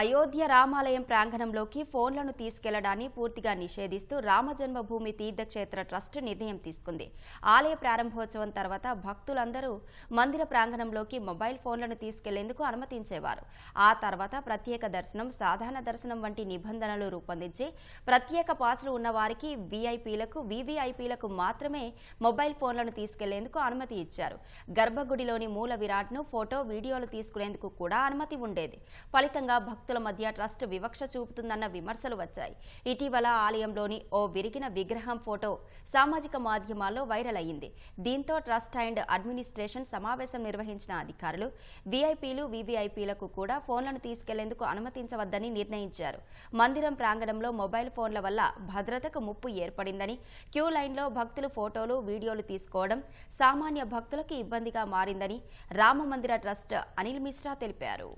అయోధ్య రామాలయం ప్రాంగణంలోకి ఫోన్లను తీసుకెళ్ళడాన్ని పూర్తిగా నిషేధిస్తూ రామజన్మభూమి తీర్థక్షేత్ర ట్రస్ట్ నిర్ణయం తీసుకుంది. ఆలయ ప్రారంభోత్సవం తర్వాత భక్తులందరూ మందిర ప్రాంగణంలోకి మొబైల్ ఫోన్లను తీసుకెళ్ళేందుకు అనుమతించేవారు. ఆ తర్వాత ప్రత్యేక దర్శనం సాధారణ దర్శనం వంటి నిబంధనలు రూపొందించి ప్రత్యేక పాసులు ఉన్న వారికి వీఐపీలకు వీవీఐపీలకు మాత్రమే మొబైల్ ఫోన్లను తీసుకెళ్ళేందుకు అనుమతి ఇచ్చారు. గర్భగుడిలోని మూల విరాట్ను ఫోటో వీడియోలు తీసుకునేందుకు కూడా అనుమతి ఉండేది. ఫలితంగా భక్తుల భక్తుల మధ్య ట్రస్ట్ వివక్ష చూపుతుందన్న విమర్శలు వచ్చాయి. ఇటీవల ఆలయంలోని ఓ విరిగిన విగ్రహం ఫోటో సామాజిక మాధ్యమాల్లో వైరల్ అయింది దీంతో ట్రస్ట్ అండ్ అడ్మినిస్ట్రేషన్ సమావేశం నిర్వహించిన అధికారులు వీఐపీలు వీవీఐపీలకు కూడా ఫోన్లను తీసుకెళ్ళేందుకు అనుమతించవద్దని నిర్ణయించారు. మందిరం ప్రాంగణంలో మొబైల్ ఫోన్ల వల్ల భద్రతకు ముప్పు ఏర్పడిందని క్యూ లైన్లో భక్తులు ఫోటోలు వీడియోలు తీసుకోవడం సామాన్య భక్తులకు ఇబ్బందిగా మారిందని రామమందిర ట్రస్ట్ అనిల్ మిశ్రా తెలిపారు.